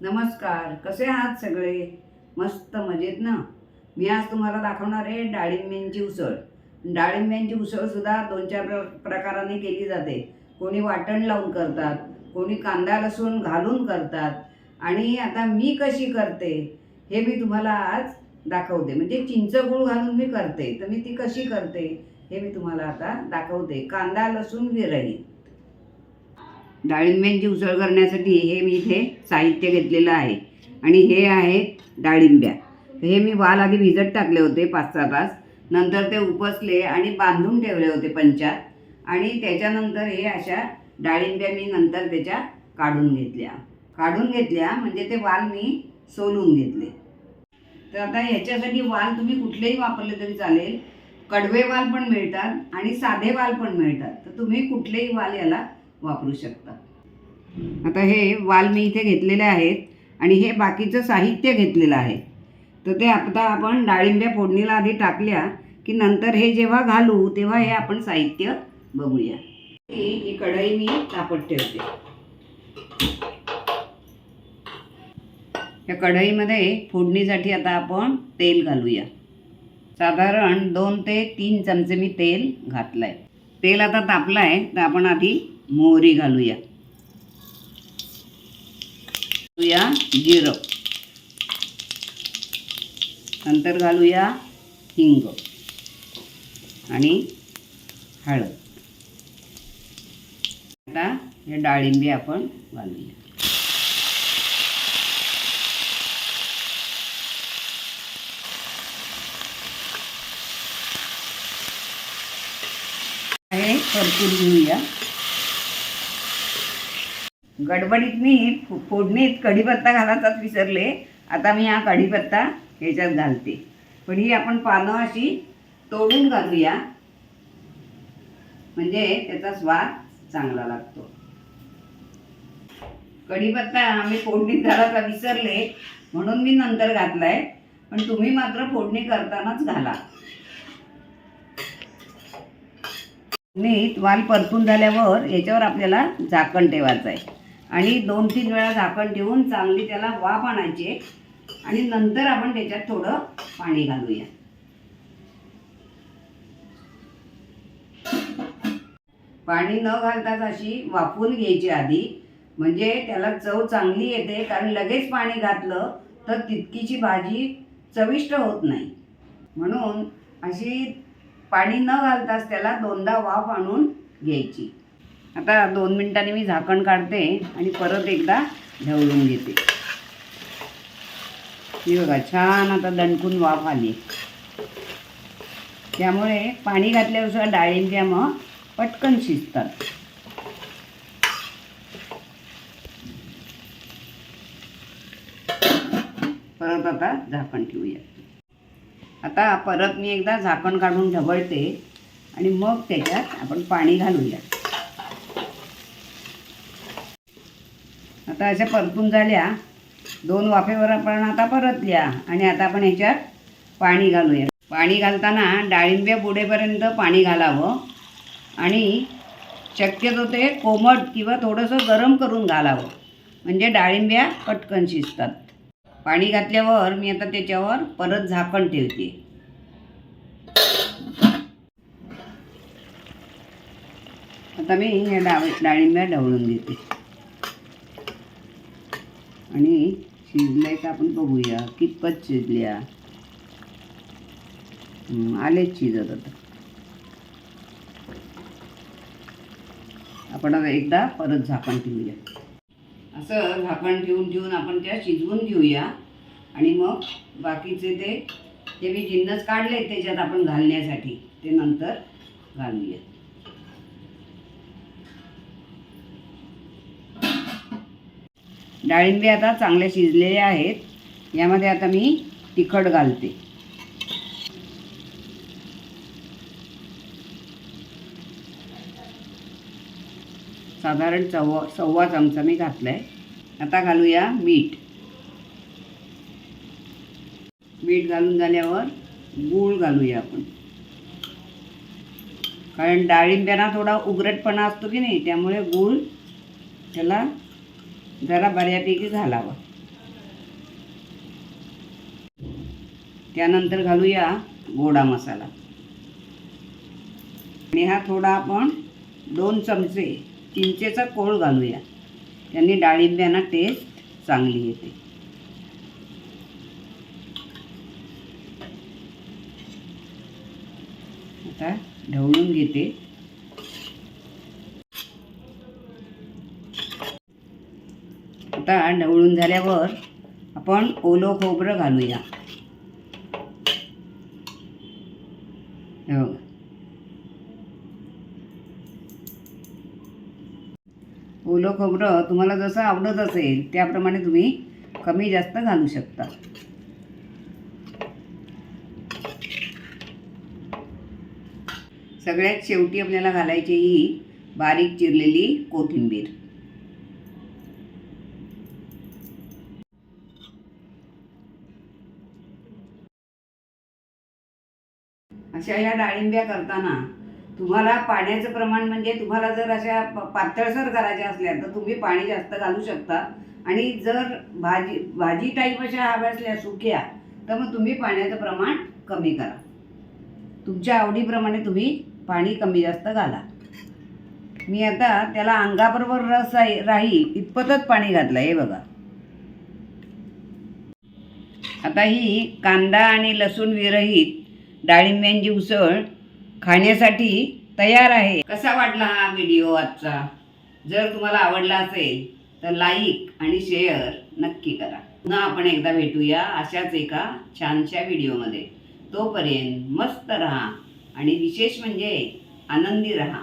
नमस्कार कसे आहात सगळे? मस्त मजेत ना? मी आज तुम्हाला दाखवणार आहे डाळिंब्यांची उसळ. डाळिंब्यांची उसळसुद्धा दोन चार प्र प्रकाराने केली जाते. कोणी वाटण लावून करतात कोणी कांदा लसूण घालून करतात. आणि आता मी कशी करते हे मी तुम्हाला आज दाखवते. म्हणजे चिंच गूळ घालून मी करते. तर मी ती कशी करते हे मी तुम्हाला आता दाखवते. कांदा लसूण विरहित डाळिंब्यांची उसळ करण्यासाठी हे मी इथे साहित्य घेतलेलं आहे. आणि हे आहेत डाळिंब्या. हे मी वाल आधी भिजत टाकले होते पाच सहा तास. नंतर ते उपसले आणि बांधून ठेवले होते पंचात. आणि त्याच्यानंतर हे अशा डाळिंब्या मी नंतर त्याच्या काढून घेतल्या. काढून घेतल्या म्हणजे ते वाल मी सोलून घेतले. तर आता ह्याच्यासाठी वाल तुम्ही कुठलेही वापरले तरी चालेल. कडवे वाल पण मिळतात आणि साधे वाल पण मिळतात. तर तुम्ही कुठलेही वाल याला वापरू शकता आता हे वाल मी इथे घेतलेले आहेत आणि हे बाकीचं साहित्य घेतलेलं आहे. तर ते आता आपण डाळिंब्या फोडणीला आधी टाकल्या की नंतर हे जेव्हा घालू तेव्हा हे आपण साहित्य बघूया. ही ही कढई मी तापत ठेवते. या कढईमध्ये फोडणीसाठी आता आपण तेल घालूया. साधारण दोन ते तीन चमचे मी तेल घातलं आहे तेल आता तापलं आहे तर आपण आधी मोहरी घालूया. घालूया जिरं. नंतर घालूया हिंग आणि हळद. आता हे डाळिंबी आपण घालूया. हे परतून घेऊया. गडबडीत मी फो- फोडणीत कढीपत्ता घालायचाच विसरले. आता मी हा कढीपत्ता ह्याच्यात घालते. पण ही आपण पानं अशी तोडून घालूया. म्हणजे त्याचा स्वाद चांगला लागतो. कढीपत्ता आम्ही फोडणीत घालायचा विसरले. म्हणून मी नंतर घातलाय. पण तुम्ही मात्र फोडणी करतानाच घाला. नीट वाल परतून झाल्यावर याच्यावर आपल्याला झाकण ठेवायचं आहे आणि दोन तीन वेळा झाकण ठेवून चांगली त्याला वाफ आणायची आणि नंतर आपण त्याच्यात थोडं पाणी घालूया. पाणी न घालताच अशी वाफवून घ्यायची आधी. म्हणजे त्याला चव चांगली येते कारण लगेच पाणी घातलं तर तितकीची भाजी चविष्ट होत नाही. म्हणून अशी पाणी न घालताच त्याला दोनदा वाफ आणून घ्यायची. आता दोन मिनिटांनी मी झाकण काढते आणि परत एकदा ढवळून घेते. हे बघा छान आता दणकून वाफ आली. त्यामुळे पाणी घातल्यावर डाळिंब्या मग पटकन शिजतात. परत आता झाकण ठेवूया. आता परत मी एकदा झाकण काढून ढवळते आणि मग त्याच्यात आपण पाणी घालूया. आता अशा परतून झाल्या. दोन वाफेवर आपण आता परतल्या आणि आता आपण ह्याच्यात पाणी घालूया. पाणी घालताना डाळिंब्या बुडेपर्यंत पाणी घालावं आणि शक्यतो ते कोमट किंवा थोडंसं गरम करून घालावं. म्हणजे डाळिंब्या पटकन शिजतात. पाणी घातल्यावर मी आता त्याच्यावर परत झाकण ठेवते. आता मी ह्या डाळ डाळिंब्या ढवळून घेते आणि शिजलंय का आपण बघूया. कितपत शिजल्या? आलेच शिजत आता. आपण आता एकदा परत झाकण ठेवूया. असं झाकण ठेवून ठेवून आपण त्या शिजवून घेऊया. आणि मग बाकीचे ते जे मी जिन्नस काढले त्याच्यात आपण घालण्यासाठी ते नंतर घालूया. डाळिंबे आता चांगले शिजलेले आहेत. यामध्ये आता मी तिखट घालते. साधारण चव्वा सव्वा चमचा मी घातला आहे आता घालूया मीठ. मीठ घालून झाल्यावर गूळ घालूया आपण. कारण डाळिंब्यांना थोडा उगरटपणा असतो की नाही त्यामुळे गूळ त्याला जरा बऱ्यापैकी घालावा. त्यानंतर घालूया गोडा मसाला. आणि हा थोडा आपण दोन चमचे चिंचेचा कोळ घालूया. त्यांनी डाळिंब्यांना टेस्ट चांगली येते. आता ढवळून घेते. आता ढवळून झाल्यावर आपण ओलं खोबरं घालूया. हे ओलं खोबरं तुम्हाला जसं आवडत असेल त्याप्रमाणे तुम्ही कमी जास्त घालू शकता. सगळ्यात शेवटी आपल्याला घालायची ही बारीक चिरलेली कोथिंबीर. अशा या डाळिंब्या करताना तुम्हाला पाण्याचं प्रमाण म्हणजे तुम्हाला जर अशा पातळसर करायच्या असल्या तर तुम्ही पाणी जास्त घालू शकता. आणि जर भाजी भाजी टाईप अशा हव्या असल्या सुक्या तर मग तुम्ही पाण्याचं प्रमाण कमी करा. तुमच्या आवडीप्रमाणे तुम्ही पाणी कमी जास्त घाला. मी आता त्याला अंगाबरोबर रस राहील इतपतच पाणी घातलं हे बघा. आता ही कांदा आणि लसूण विरहित डाळिंब्यांची उसळ खाण्यासाठी तयार आहे. कसा वाटला हा व्हिडिओ आजचा? जर तुम्हाला आवडला असेल तर लाईक आणि शेअर नक्की करा. पुन्हा आपण एकदा भेटूया अशाच एका छानशा व्हिडिओमध्ये. तोपर्यंत मस्त राहा आणि विशेष म्हणजे आनंदी राहा.